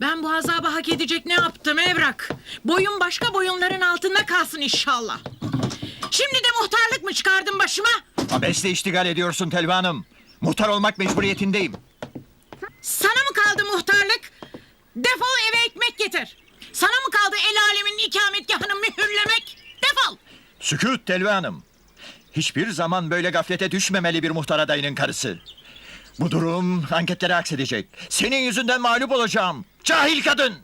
Ben bu azabı hak edecek ne yaptım Evrak? Boyun başka boyunların altında kalsın inşallah. Şimdi de muhtarlık mı çıkardın başıma? Abesle iştigal ediyorsun Telva Hanım. Muhtar olmak mecburiyetindeyim. Sana mı kaldı muhtarlık? Defol eve ekmek getir. Sana mı kaldı el alemin ikametgahını mühürlemek? Defol. Sükut Telva Hanım. Hiçbir zaman böyle gaflete düşmemeli bir muhtar adayının karısı. Bu durum anketlere aksedecek. Senin yüzünden mağlup olacağım. Cahil kadın.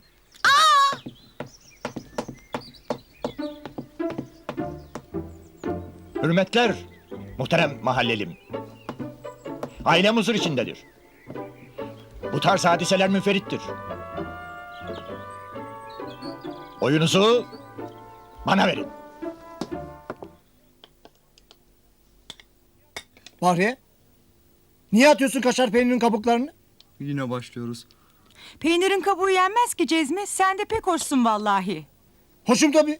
Hürmetler muhterem mahallelim. Ailem huzur içindedir. Bu tarz hadiseler müferittir. Oyunuzu bana verin. Bahriye. Niye atıyorsun kaşar peynirinin kabuklarını? Yine başlıyoruz. Peynirin kabuğu yenmez ki Cezmi. Sen de pek hoşsun vallahi. Hoşum tabii.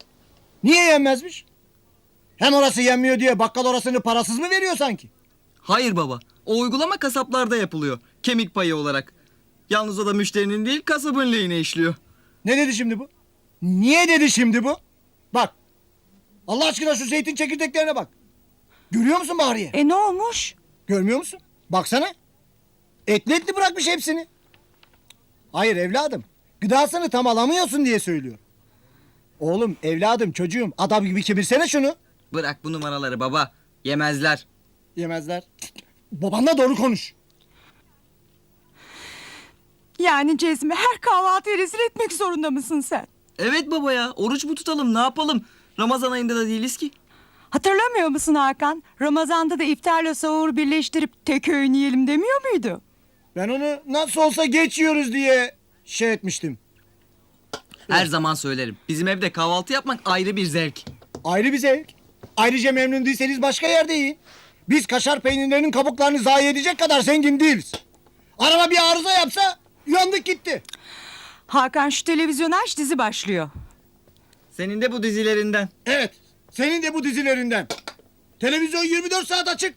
Niye yenmezmiş? Hem orası yenmiyor diye bakkal orasını parasız mı veriyor sanki? Hayır baba. O uygulama kasaplarda yapılıyor. Kemik payı olarak. Yalnız o da müşterinin değil kasabın lehine işliyor. Ne dedi şimdi bu? Niye dedi şimdi bu? Bak. Allah aşkına şu zeytin çekirdeklerine bak. Görüyor musun Bahriye? E ne olmuş? Görmüyor musun? Baksana. Etli etli bırakmış hepsini. Hayır evladım. Gıdasını tam alamıyorsun diye söylüyor. Oğlum evladım çocuğum adam gibi kemirsene şunu. Bırak bu numaraları baba. Yemezler. Yemezler. Babanla doğru konuş. Yani Cezmi her kahvaltıyı rezil etmek zorunda mısın sen? Evet baba ya. Oruç mu tutalım ne yapalım? Ramazan ayında da değiliz ki. Hatırlamıyor musun Hakan? Ramazan'da da iftarla sahur birleştirip tek öğün yiyelim demiyor muydu? Ben onu nasıl olsa geçiyoruz diye şey etmiştim. Her zaman söylerim. Bizim evde kahvaltı yapmak ayrı bir zevk. Ayrı bir zevk. Ayrıca memnun değilseniz başka yerde yiyin. Biz kaşar peynirlerinin kabuklarını zayi edecek kadar zengin değiliz. Araba bir arıza yapsa yandık gitti. Hakan şu televizyonu aç dizi başlıyor. Senin de bu dizilerinden. Evet. Senin de bu dizilerinden. Televizyon 24 saat açık.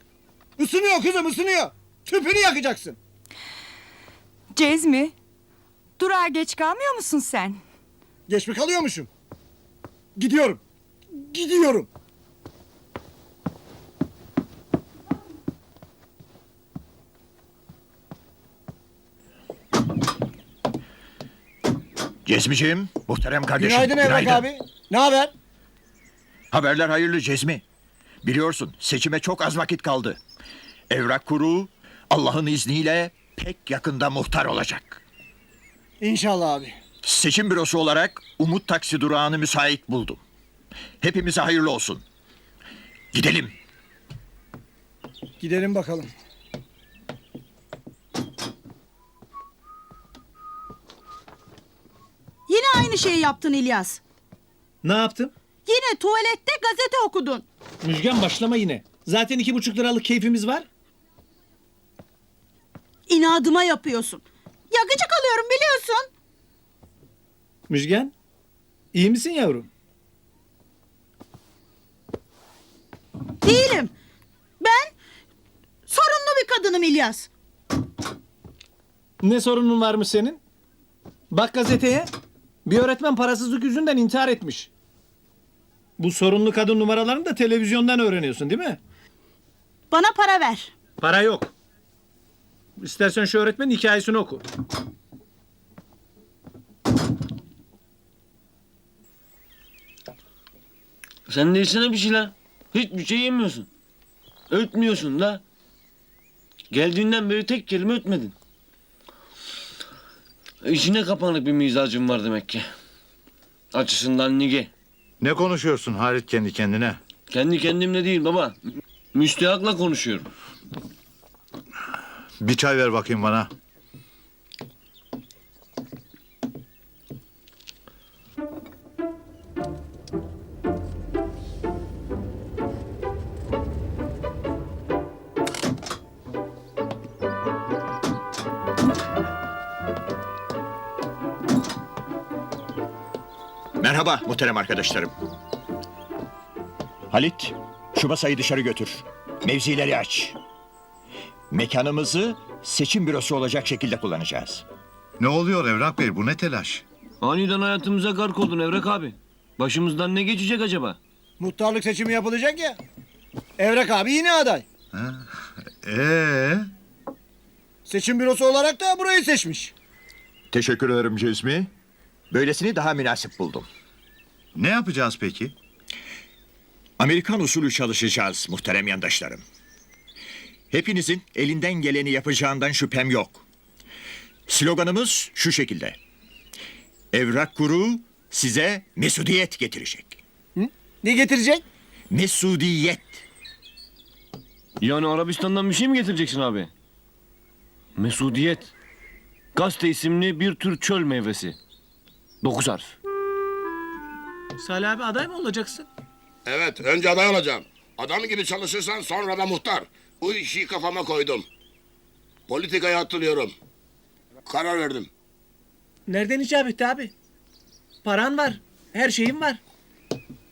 Isınıyor kızım ısınıyor. Tüpünü yakacaksın. Cezmi, durağa geç kalmıyor musun sen? Geç mi kalıyormuşum? Gidiyorum. Gidiyorum. Cezmiciğim, muhterem kardeşim. Günaydın Evrak abi. Ne haber? Haberler hayırlı Cezmi. Biliyorsun seçime çok az vakit kaldı. Evrak kuru Allah'ın izniyle pek yakında muhtar olacak. İnşallah abi. Seçim bürosu olarak Umut Taksi durağını müsait buldum. Hepimize hayırlı olsun. Gidelim. Gidelim bakalım. Yine aynı şeyi yaptın İlyas. Ne yaptım? Yine tuvalette gazete okudun. Müjgan başlama yine. Zaten iki buçuk liralık keyfimiz var. İnadıma yapıyorsun. Ya gıcık alıyorum biliyorsun. Müjgan, iyi misin yavrum? Değilim. Ben sorunlu bir kadınım İlyas. Ne sorunun varmış senin? Bak gazeteye. Bir öğretmen parasızlık yüzünden intihar etmiş. Bu sorunlu kadın numaralarını da televizyondan öğreniyorsun değil mi? Bana para ver. Para yok. İstersen şu öğretmenin hikayesini oku. Sen de yesene bir şey lan. Hiçbir şey yemiyorsun. Ötmüyorsun da. Geldiğinden beri tek kelime ötmedin. İçine kapanık bir mizacın var demek ki. Açısından nige. Ne konuşuyorsun Halit kendi kendine? Kendi kendimle değil baba. Müstehakla konuşuyorum. Bir çay ver bakayım bana. Muhterem arkadaşlarım. Halit, şu masayı dışarı götür. Mevzileri aç. Mekanımızı seçim bürosu olacak şekilde kullanacağız. Ne oluyor Evrak Bey bu ne telaş? Aniden hayatımıza gark oldun Evrek abi. Başımızdan ne geçecek acaba? Muhtarlık seçimi yapılacak ya. Evrak abi yine aday. Ee, Seçim bürosu olarak da burayı seçmiş. Teşekkür ederim Cezmi. Böylesini daha münasip buldum. Ne yapacağız peki? Amerikan usulü çalışacağız muhterem yandaşlarım. Hepinizin elinden geleni yapacağından şüphem yok. Sloganımız şu şekilde. Evrak kuru size mesudiyet getirecek. Ne getirecek? Mesudiyet. Yani Arabistan'dan bir şey mi getireceksin abi? Mesudiyet. Gazete isimli bir tür çöl meyvesi. Dokuz harf. Salih abi aday mı olacaksın? Evet, önce aday olacağım. Adam gibi çalışırsan sonra da muhtar. Bu işi kafama koydum. Politikaya atılıyorum. Karar verdim. Nereden icap abi? Paran var. Her şeyin var.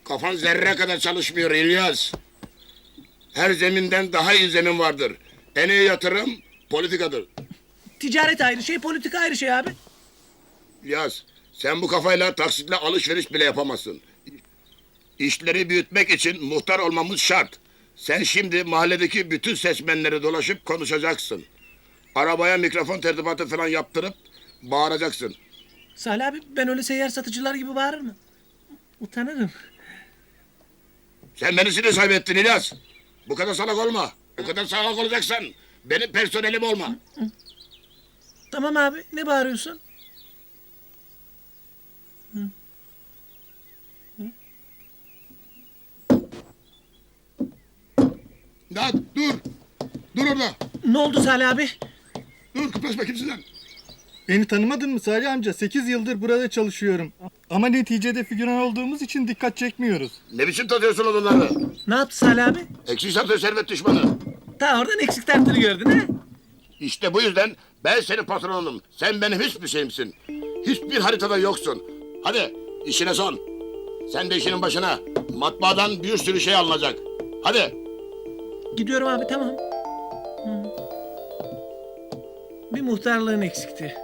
Kafan zerre kadar çalışmıyor İlyas. Her zeminden daha iyi zemin vardır. En iyi yatırım politikadır. Ticaret ayrı şey, politika ayrı şey abi. İlyas, sen bu kafayla taksitle alışveriş bile yapamazsın. İşleri büyütmek için muhtar olmamız şart. Sen şimdi mahalledeki bütün seçmenleri dolaşıp konuşacaksın. Arabaya mikrofon tertibatı falan yaptırıp bağıracaksın. Salih abi ben öyle seyyar satıcılar gibi bağırır mı? Utanırım. Sen beni sinir sahibi ettin İlyas. Bu kadar salak olma. Bu kadar salak olacaksan benim personelim olma. Tamam abi ne bağırıyorsun? Ya dur. Dur orada. Ne oldu Salih abi? Dur kıpraşma kimsin Beni tanımadın mı Salih amca? 8 yıldır burada çalışıyorum. Ama neticede figüran olduğumuz için dikkat çekmiyoruz. Ne biçim tatıyorsun onları? Ne yaptı Salih abi? Eksik satıyor servet düşmanı. Ta oradan eksik tartını gördün ha? İşte bu yüzden ben senin patronunum. Sen benim hiçbir şeyimsin. Hiçbir haritada yoksun. Hadi işine son. Sen de işinin başına. Matbaadan bir sürü şey alınacak. Hadi. Gidiyorum abi tamam. Bir muhtarlığın eksikti.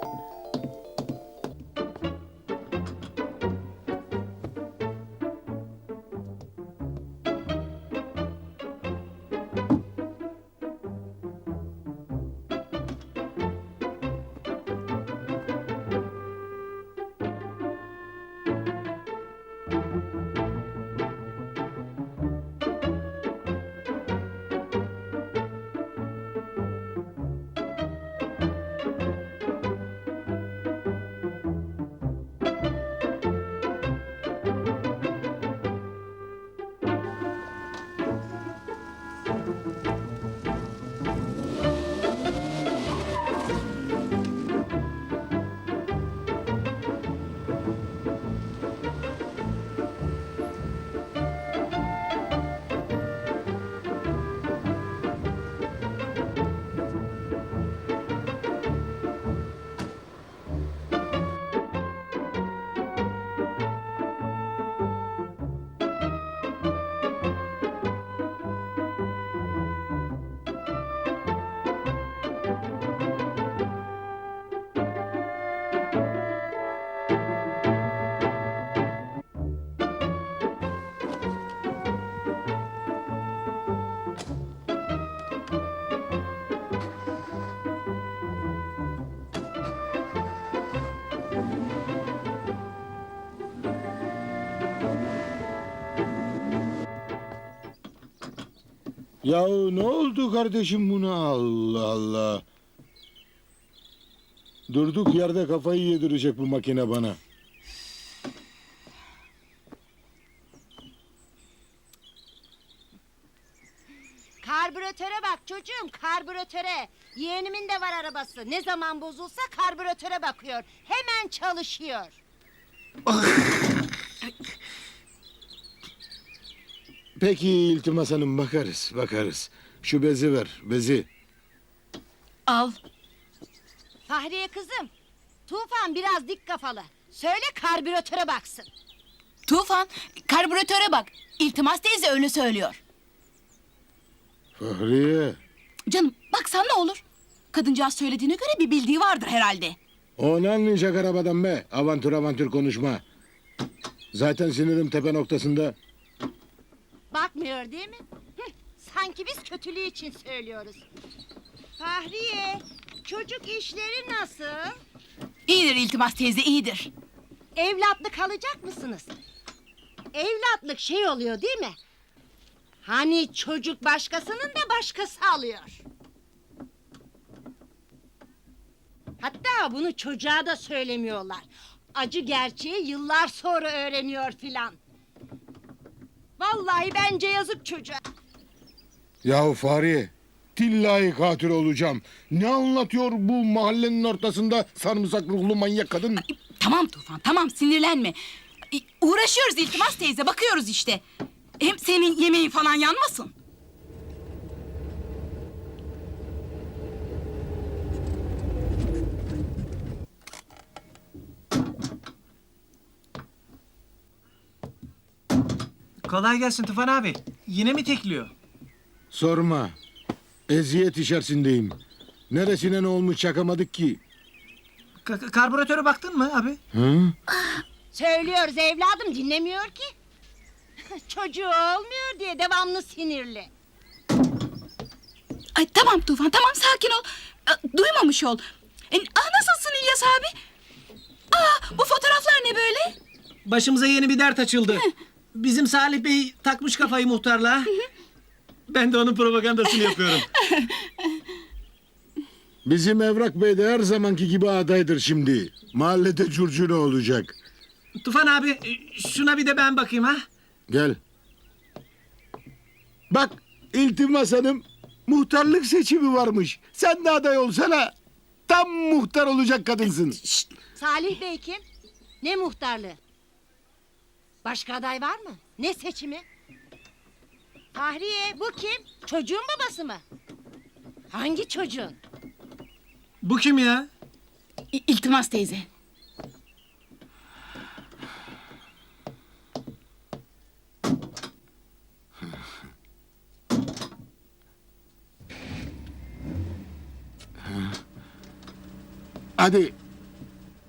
Ya ne oldu kardeşim buna Allah Allah. Durduk yerde kafayı yedirecek bu makine bana. Karbüratöre bak çocuğum karbüratöre. Yeğenimin de var arabası. Ne zaman bozulsa karbüratöre bakıyor. Hemen çalışıyor. Peki İltimas Hanım bakarız bakarız. Şu bezi ver bezi. Al. Fahriye kızım. Tufan biraz dik kafalı. Söyle karbüratöre baksın. Tufan karbüratöre bak. İltimas teyze öyle söylüyor. Fahriye. Canım baksan ne olur? Kadıncağız söylediğine göre bir bildiği vardır herhalde. O ne anlayacak arabadan be? Avantür avantür konuşma. Zaten sinirim tepe noktasında. Bakmıyor değil mi? Hıh, sanki biz kötülüğü için söylüyoruz. Fahriye, çocuk işleri nasıl? İyidir İltimas teyze iyidir. Evlatlık alacak mısınız? Evlatlık şey oluyor değil mi? Hani çocuk başkasının da başkası alıyor. Hatta bunu çocuğa da söylemiyorlar. Acı gerçeği yıllar sonra öğreniyor filan. Vallahi bence yazık çocuğa. Yahu Fahriye. Tillahi katil olacağım. Ne anlatıyor bu mahallenin ortasında sarımsak ruhlu manyak kadın? Tamam Tufan tamam sinirlenme. E, Uğraşıyoruz İltimas teyze bakıyoruz işte. Hem senin yemeğin falan yanmasın. Kolay gelsin Tufan abi. Yine mi tekliyor? Sorma. Eziyet içerisindeyim. Neresine ne olmuş çakamadık ki? Ka- ka- karbüratöre baktın mı abi? Hı? Söylüyoruz evladım dinlemiyor ki. Çocuğu olmuyor diye devamlı sinirli. Ay tamam Tufan tamam sakin ol. Duymamış ol. E, ah nasılsın İlyas abi? Aa bu fotoğraflar ne böyle? Başımıza yeni bir dert açıldı. Bizim Salih Bey takmış kafayı muhtarla. Ben de onun propagandasını yapıyorum. Bizim Evrak Bey de her zamanki gibi adaydır şimdi. Mahallede curcuna olacak. Tufan abi şuna bir de ben bakayım ha. Gel. Bak İltimas Hanım muhtarlık seçimi varmış. Sen de aday olsana. Tam muhtar olacak kadınsın. Salih Bey kim? Ne muhtarlığı? Başka aday var mı? Ne seçimi? Fahriye bu kim? Çocuğun babası mı? Hangi çocuğun? Bu kim ya? İ- İltimas teyze. Hadi.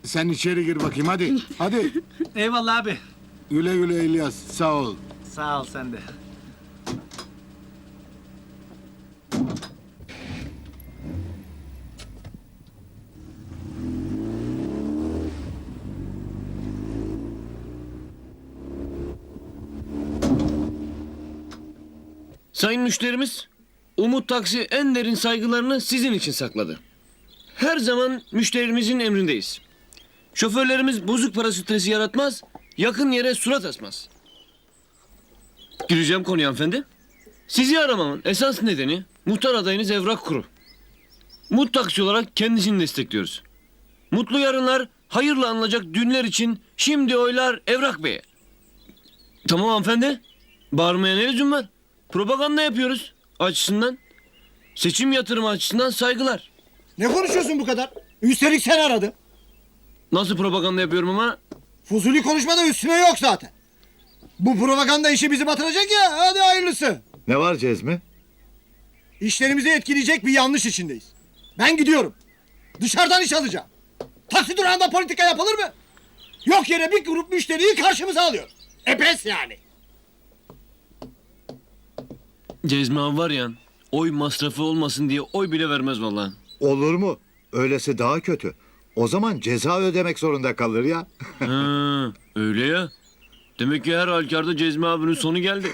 Sen içeri gir bakayım hadi. Hadi. Eyvallah abi. Güle güle İlyas. Sağ ol. Sağ ol sen de. Sayın müşterimiz, Umut Taksi en derin saygılarını sizin için sakladı. Her zaman müşterimizin emrindeyiz. Şoförlerimiz bozuk para stresi yaratmaz, yakın yere surat asmaz. Gireceğim konuya hanımefendi. Sizi aramamın esas nedeni muhtar adayınız Evrak Kuru. Mut Taksi olarak kendisini destekliyoruz. Mutlu yarınlar, hayırla anılacak dünler için şimdi oylar Evrak Bey'e. Tamam hanımefendi. Bağırmaya ne lüzum var? Propaganda yapıyoruz açısından. Seçim yatırımı açısından saygılar. Ne konuşuyorsun bu kadar? Üstelik sen aradın. Nasıl propaganda yapıyorum ama Fuzuli konuşmada üstüne yok zaten. Bu propaganda işi bizi batıracak ya. Hadi hayırlısı. Ne var Cezmi? İşlerimizi etkileyecek bir yanlış içindeyiz. Ben gidiyorum. Dışarıdan iş alacağım. Taksi durağında politika yapılır mı? Yok yere bir grup müşteriyi karşımıza alıyor. E pes yani. Cezmi abi var ya oy masrafı olmasın diye oy bile vermez vallahi. Olur mu? Öylesi daha kötü. O zaman ceza ödemek zorunda kalır ya. Ha, öyle ya. Demek ki her halükarda Cezmi abinin sonu geldi.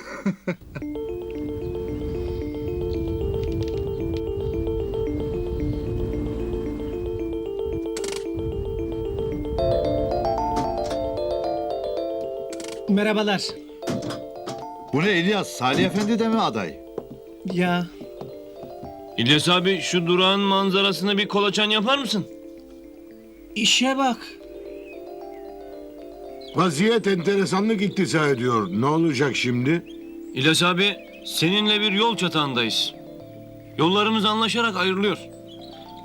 Merhabalar. Bu ne İlyas? Salih Efendi de mi aday? Ya İlyas abi şu durağın manzarasına bir kolaçan yapar mısın? İşe bak. Vaziyet enteresanlık iktiza ediyor. Ne olacak şimdi? İlyas abi seninle bir yol çatağındayız. Yollarımız anlaşarak ayrılıyor.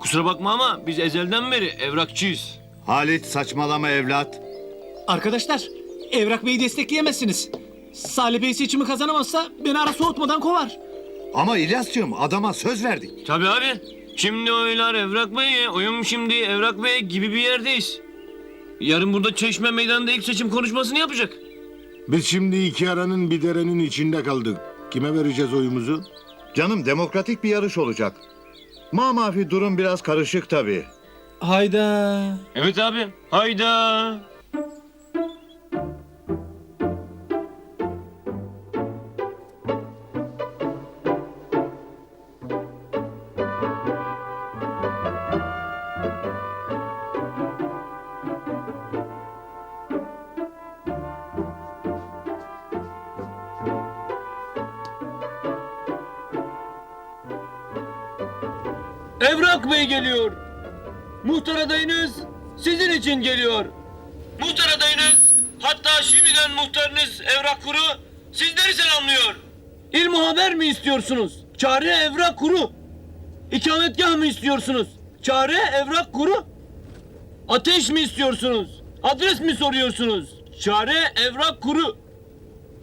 Kusura bakma ama biz ezelden beri evrakçıyız. Halit saçmalama evlat. Arkadaşlar Evrak Bey'i destekleyemezsiniz. Salih Bey seçimi kazanamazsa beni ara soğutmadan kovar. Ama İlyas'cığım adama söz verdik. Tabii abi. Şimdi oylar Evrak Bey'e, oyum şimdi Evrak Bey gibi bir yerdeyiz. Yarın burada Çeşme Meydanı'nda ilk seçim konuşmasını yapacak. Biz şimdi iki aranın bir derenin içinde kaldık. Kime vereceğiz oyumuzu? Canım demokratik bir yarış olacak. Ma mafi durum biraz karışık tabii. Hayda. Evet abi. Hayda. İçin geliyor. Muhtar adayınız hatta şimdiden muhtarınız Evrak Kuru sizleri selamlıyor. İl muhaber mi istiyorsunuz? Çare Evrak Kuru. İkametgah mı istiyorsunuz? Çare Evrak Kuru. Ateş mi istiyorsunuz? Adres mi soruyorsunuz? Çare Evrak Kuru.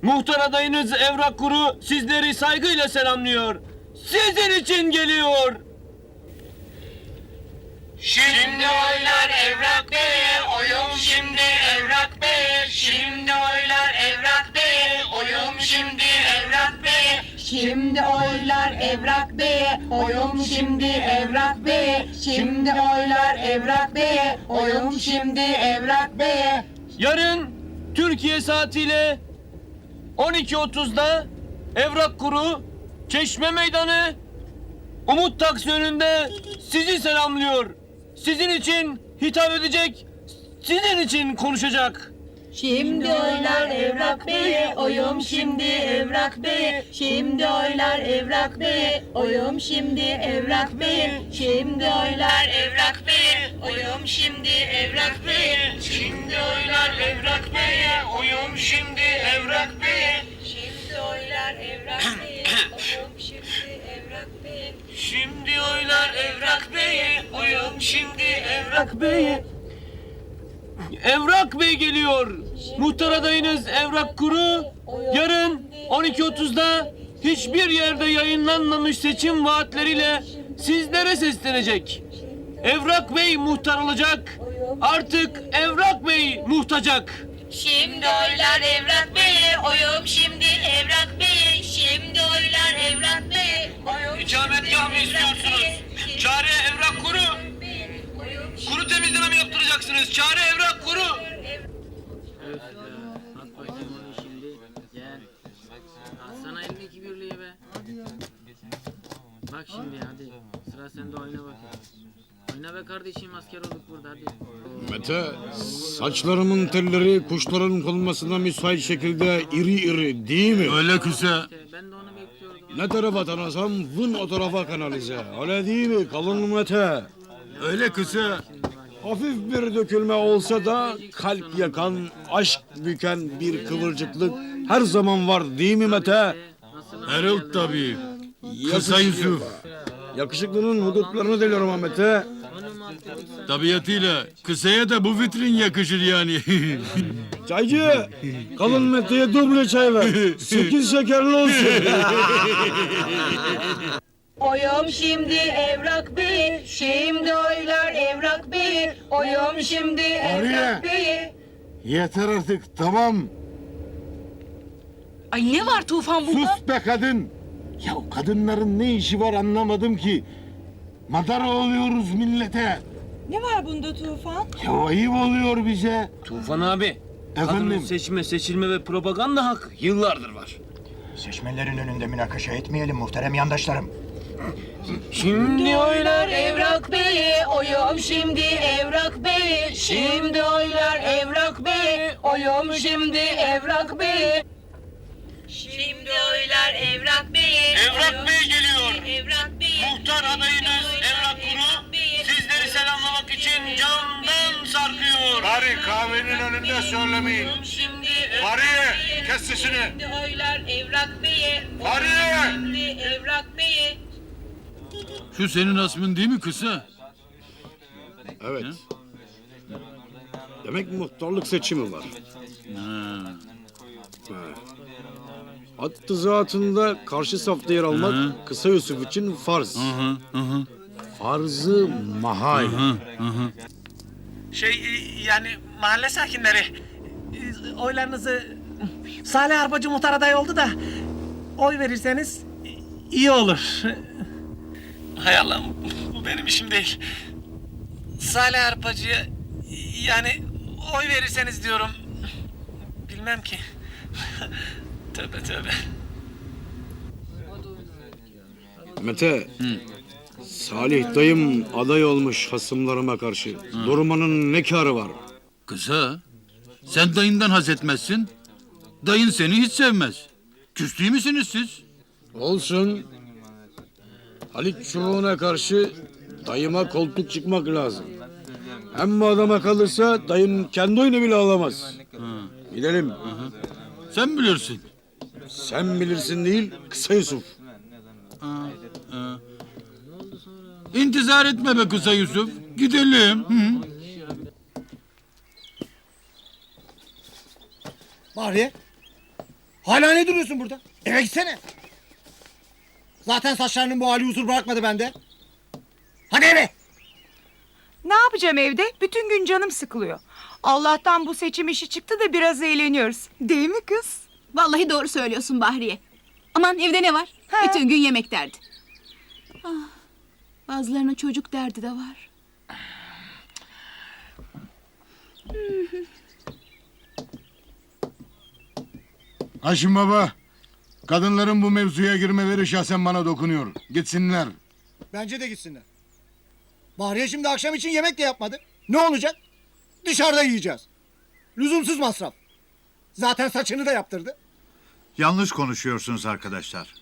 Muhtar adayınız Evrak Kuru sizleri saygıyla selamlıyor. Sizin için geliyor. Şimdi oylar Evrak Bey'e, oyum şimdi Evrak Bey'e. Şimdi oylar Evrak Bey'e, oyum şimdi Evrak Bey'e. Şimdi oylar Evrak Bey'e, oyum şimdi Evrak Bey'e. Şimdi oylar Evrak Bey'e, oyum şimdi Evrak Bey'e. Yarın Türkiye saatiyle 12.30'da Evrak Kuru Çeşme Meydanı Umut Taksi önünde sizi selamlıyor. Sizin için hitap edecek, sizin için konuşacak. Şimdi oylar Evrak Bey'e, oyum şimdi Evrak Bey'e. Şimdi oylar Evrak Bey'e, oyum şimdi Evrak Bey'e. Şimdi oylar Evrak Bey'e, oyum şimdi Evrak Bey'e. Şimdi oylar Evrak Bey'e, oyum şimdi Evrak Bey'e. Şimdi oylar Evrak Bey'e, oyum şimdi. Şimdi oylar Evrak Bey'e, oyum şimdi Evrak Bey'e. Evrak Bey geliyor. Muhtar adayınız Evrak Kuru. Yarın 12.30'da hiçbir yerde yayınlanmamış seçim vaatleriyle sizlere seslenecek. Evrak Bey muhtar olacak. Artık Evrak Bey muhtacak. Şimdi oylar Evrak Bey'e, oyum şimdi Evrak Bey'e. Şimdi oylar Evrak Bey'e, oyum İkametgah mı istiyorsunuz? Çare Evrak Kuru. Kuru temizleme mi yaptıracaksınız? Çare Evrak Kuru. Sana 52 birliği be. Bak şimdi hadi. Sıra sende oyna bakayım. Oyna be kardeşim asker olduk burada hadi. Mete, saçlarımın telleri kuşların konmasına müsait şekilde iri iri değil mi? Öyle kısa. İşte ben de onu bekliyordum. Ne tarafa tanısam vın o tarafa kanalize. Öyle değil mi kalın Mete? Öyle kısa. Hafif bir dökülme olsa da kalp yakan, aşk büken bir kıvırcıklık her zaman var değil mi Mete? Herald tabii. Kısa Yusuf. Yakışıklının hudutlarını deliyorum ha Mete. Tabiatıyla kısaya da bu vitrin yakışır yani. Çaycı, kalın Mete'ye duble çay ver. Sekiz şekerli olsun. Oyum şimdi Evrak Bey, şimdi oylar Evrak Bey. Oyum şimdi Evrak Bey. Yeter artık tamam. Ay ne var Tufan bunda? Sus be kadın. Ya kadınların ne işi var anlamadım ki. Madara oluyoruz millete. Ne var bunda Tufan? Ya ayıp oluyor bize. Tufan abi. Kadının Efendim? seçme, seçilme ve propaganda hakkı yıllardır var. Seçmenlerin önünde münakaşa etmeyelim muhterem yandaşlarım. Şimdi oylar Evrak Bey'i oyum şimdi Evrak Bey'i Şimdi oylar Evrak Bey'i oyum şimdi Evrak Bey'i Şimdi oylar Evrak Bey'i Evrak Bey geliyor. Evrak Bey'i Muhtar adayınız camdan sarkıyor. Bari kahvenin önünde söylemeyin. Şimdi Fahriye, kes sesini. Şimdi oylar Evrak Bey'i Fahriye! Şimdi Evrak Bey'i Şu senin asmın değil mi kısa? Evet. Demek muhtarlık seçimi var. Ha. Hattı zatında karşı safta yer almak Kısa Yusuf için farz. Farzı mahal. Şey e, yani mahalle sakinleri e, oylarınızı Salih Arpacı muhtar adayı oldu da oy verirseniz iyi olur. Hay Allah'ım bu benim işim değil. Salih Arpacı'ya yani oy verirseniz diyorum. Bilmem ki. tövbe tövbe. Mete. Salih dayım aday olmuş hasımlarıma karşı. Durmanın ne karı var? Kısa, sen dayından haz etmezsin. Dayın seni hiç sevmez. Küs değil misiniz siz? Olsun. Halit çubuğuna karşı dayıma koltuk çıkmak lazım. Hem bu adama kalırsa dayım kendi oyunu bile alamaz. Gidelim. Sen bilirsin. Sen bilirsin değil, kısa Yusuf. İntizar etme be kısa Yusuf. Gidelim. Hı. Bahriye. Hala ne duruyorsun burada? Eve gitsene. Zaten saçlarının bu hali huzur bırakmadı bende. Hadi eve. Ne yapacağım evde? Bütün gün canım sıkılıyor. Allah'tan bu seçim işi çıktı da biraz eğleniyoruz. Değil mi kız? Vallahi doğru söylüyorsun Bahriye. Aman evde ne var? Bütün gün yemek derdi. Ah, bazılarının çocuk derdi de var. Haşim baba, kadınların bu mevzuya girmeleri şahsen bana dokunuyor. Gitsinler. Bence de gitsinler. Bahriye şimdi akşam için yemek de yapmadı. Ne olacak? Dışarıda yiyeceğiz. Lüzumsuz masraf. Zaten saçını da yaptırdı. Yanlış konuşuyorsunuz arkadaşlar.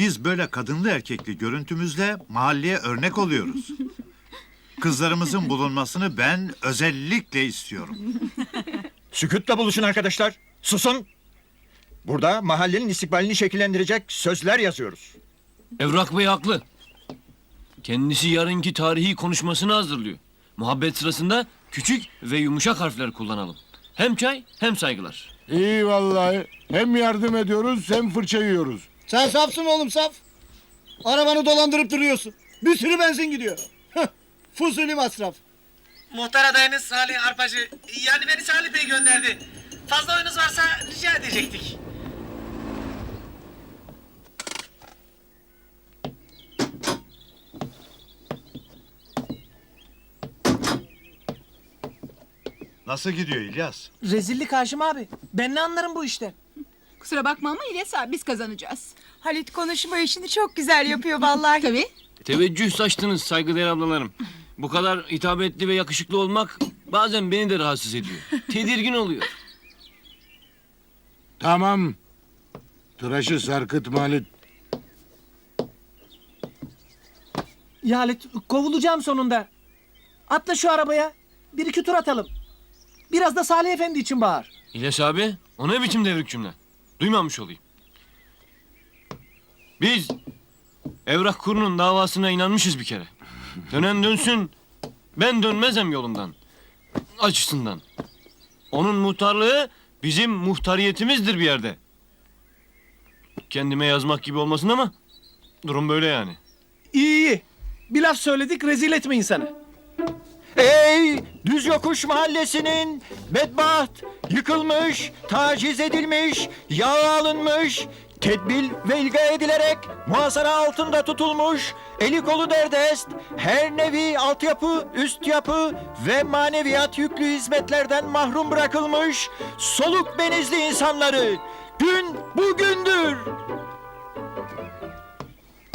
Biz böyle kadınlı erkekli görüntümüzle mahalleye örnek oluyoruz. Kızlarımızın bulunmasını ben özellikle istiyorum. Sükutla buluşun arkadaşlar. Susun. Burada mahallenin istikbalini şekillendirecek sözler yazıyoruz. Evrak Bey haklı. Kendisi yarınki tarihi konuşmasını hazırlıyor. Muhabbet sırasında küçük ve yumuşak harfler kullanalım. Hem çay hem saygılar. İyi vallahi. Hem yardım ediyoruz hem fırça yiyoruz. Sen safsın oğlum saf. Arabanı dolandırıp duruyorsun. Bir sürü benzin gidiyor. Fuzuli masraf. Muhtar adayınız Salih Arpacı yani beni Salih Bey gönderdi. Fazla oyunuz varsa rica edecektik. Nasıl gidiyor İlyas? Rezillik Haşim abi. Ben ne anlarım bu işte. Kusura bakma ama İlyas abi biz kazanacağız. Halit konuşma işini çok güzel yapıyor vallahi. Tabii. Teveccüh saçtınız saygıdeğer ablalarım. Bu kadar hitabetli ve yakışıklı olmak bazen beni de rahatsız ediyor. Tedirgin oluyor. Tamam. Tıraşı sarkıtma Halit. Ya Halit kovulacağım sonunda. Atla şu arabaya. Bir iki tur atalım. Biraz da Salih Efendi için bağır. İlyas abi o ne biçim devrik cümle? Duymamış olayım. Biz Evrak Kuru'nun davasına inanmışız bir kere. Dönen dönsün ben dönmezem yolumdan. Açısından. Onun muhtarlığı bizim muhtariyetimizdir bir yerde. Kendime yazmak gibi olmasın ama durum böyle yani. İyi iyi. Bir laf söyledik rezil etme insanı. Ey Düz Yokuş Mahallesi'nin bedbaht, yıkılmış, taciz edilmiş, yağ alınmış, tedbil ve ilga edilerek muhasara altında tutulmuş, eli kolu derdest, her nevi altyapı, üst yapı ve maneviyat yüklü hizmetlerden mahrum bırakılmış soluk benizli insanları gün bugündür.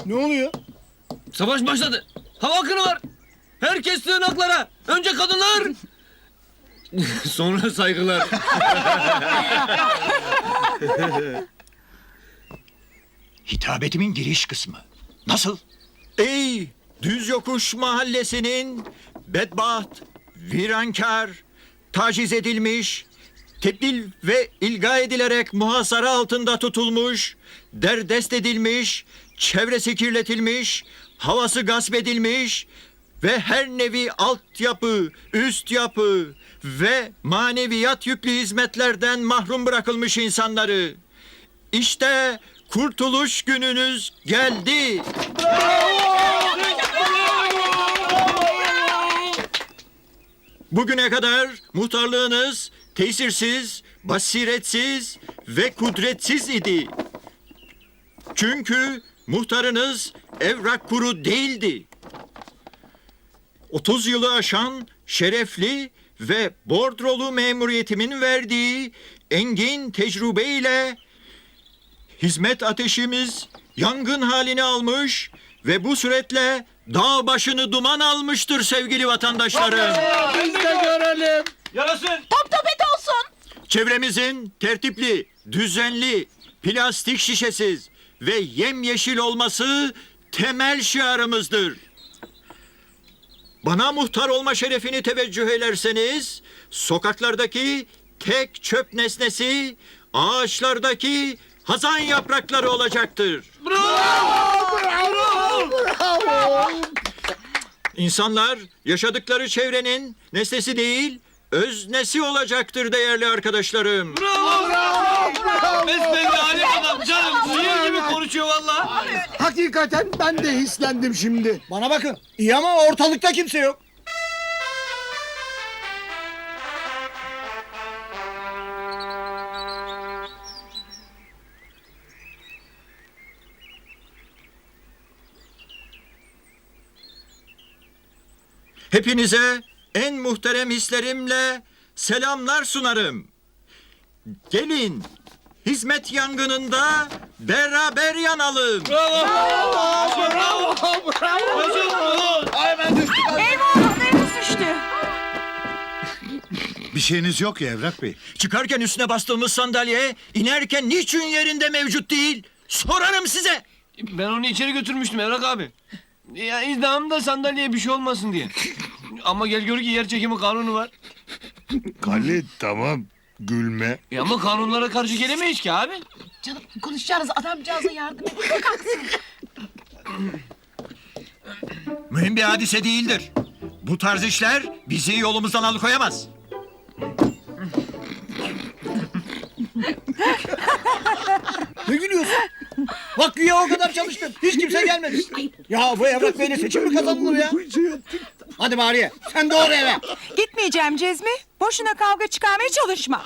Ne oluyor? Savaş başladı. Hava akını var. Herkes sığınaklara. Önce kadınlar. Sonra saygılar. Hitabetimin giriş kısmı. Nasıl? Ey Düz Yokuş Mahallesi'nin bedbaht, virankar, taciz edilmiş, tebdil ve ilga edilerek muhasara altında tutulmuş, derdest edilmiş, çevresi kirletilmiş, havası gasp edilmiş ve her nevi altyapı, üst yapı ve maneviyat yüklü hizmetlerden mahrum bırakılmış insanları. İşte kurtuluş gününüz geldi. Bugüne kadar muhtarlığınız tesirsiz, basiretsiz ve kudretsiz idi. Çünkü muhtarınız evrak kuru değildi. 30 yılı aşan şerefli ve bordrolu memuriyetimin verdiği engin tecrübeyle hizmet ateşimiz yangın halini almış ve bu süretle dağ başını duman almıştır sevgili vatandaşlarım. Biz de görelim. Yarasın. Top topet olsun. Çevremizin tertipli, düzenli, plastik şişesiz ve yemyeşil olması temel şiarımızdır. Bana muhtar olma şerefini teveccüh ederseniz, sokaklardaki tek çöp nesnesi ağaçlardaki hazan yaprakları olacaktır. İnsanlar yaşadıkları çevrenin nesnesi değil, öznesi olacaktır değerli arkadaşlarım. Besbelli alem adam canım. Şiir gibi konuşuyor valla. Hakikaten ben de hislendim şimdi. Bana bakın. İyi ama ortalıkta kimse yok. Hepinize en muhterem hislerimle selamlar sunarım. Gelin hizmet yangınında beraber yanalım. Eyvah nefes düştü. Bir şeyiniz yok ya Evrak Bey. Çıkarken üstüne bastığımız sandalye inerken niçin yerinde mevcut değil? Sorarım size. Ben onu içeri götürmüştüm Evrak abi. Ya izdamda sandalyeye bir şey olmasın diye. Ama gel gör ki yer çekimi kanunu var. Halil tamam gülme. Ya ama kanunlara karşı gelemeyiz ki abi. Canım konuşacağınız adamcağıza yardım edin. Mühim bir hadise değildir. Bu tarz işler bizi yolumuzdan alıkoyamaz. Ne gülüyorsun? Bak güya o kadar çalıştın. Hiç kimse gelmedi. Ya bu evrak beyle seçim mi kazanılır ya? Hadi Bariye sen doğru eve. Gitmeyeceğim Cezmi. Boşuna kavga çıkarmaya çalışma.